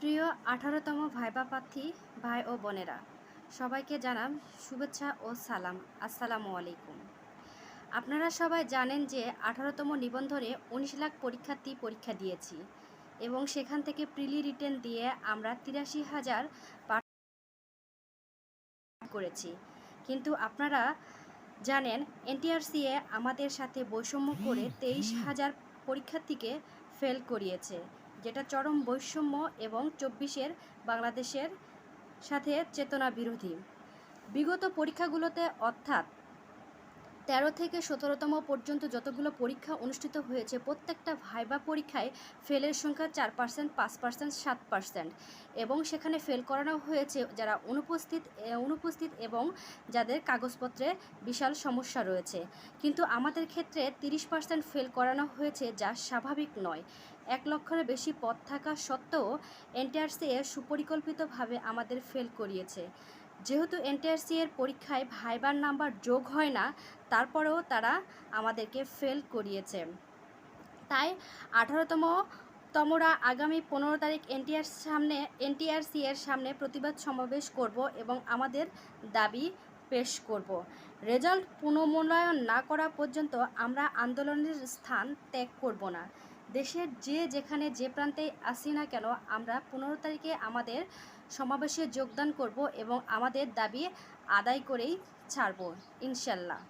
প্রিয় আঠারোতম ভাইবা প্রার্থী ভাই ও বোনেরা সবাইকে জানাম শুভেচ্ছা ও সালাম। আসসালামু আলাইকুম। আপনারা সবাই জানেন যে আঠারোতম নিবন্ধনে উনিশ লাখ পরীক্ষার্থী পরীক্ষা দিয়েছি এবং সেখান থেকে প্রিলি রিটেন দিয়ে আমরা তিরাশি হাজার পাঠ করেছি। কিন্তু আপনারা জানেন এনটিআরসিএ আমাদের সাথে বৈষম্য করে তেইশ হাজার পরীক্ষার্থীকে ফেল করিয়েছে। যেটা চরম বৈষম্য এবং চব্বিশের বাংলাদেশের সাথে চেতনা বিরোধী। বিগত পরীক্ষাগুলোতে অর্থাৎ তেরো থেকে সতেরোতম পর্যন্ত যতগুলো পরীক্ষা অনুষ্ঠিত হয়েছে, প্রত্যেকটা ভাইবা পরীক্ষায় ফেলের সংখ্যা চার পার্সেন্ট পাঁচ পার্সেন্ট সাত পার্সেন্ট এবং সেখানে ফেল করানো হয়েছে যারা অনুপস্থিত অনুপস্থিত এবং যাদের কাগজপত্রে বিশাল সমস্যা রয়েছে। কিন্তু আমাদের ক্ষেত্রে তিরিশ পার্সেন্ট ফেল করানো হয়েছে যা স্বাভাবিক নয়। এক লক্ষের বেশি পদ থাকা সত্ত্বেও এনটিআরসি সুপরিকল্পিতভাবে আমাদের ফেল করিয়েছে। যেহেতু এনটিআরসি এর পরীক্ষায় ভাইবার নাম্বার যোগ হয় না, তারপরেও তারা আমাদেরকে ফেল করিয়েছে। তাই আঠারোতম তমরা আগামী পনেরো তারিখ এনটিআর সামনে এনটিআরসি এর সামনে প্রতিবাদ সমাবেশ করব এবং আমাদের দাবি পেশ করব। রেজাল্ট পুনর্মূল্যায়ন না করা পর্যন্ত আমরা আন্দোলনের স্থান ত্যাগ করব না। দেশের যে যেখানে যে প্রান্তে আসি না কেন, আমরা পনেরো তারিখে আমাদের সমাবেশে যোগদান করব এবং আমাদের দাবি আদায় করেই ছাড়ব, ইনশাল্লাহ।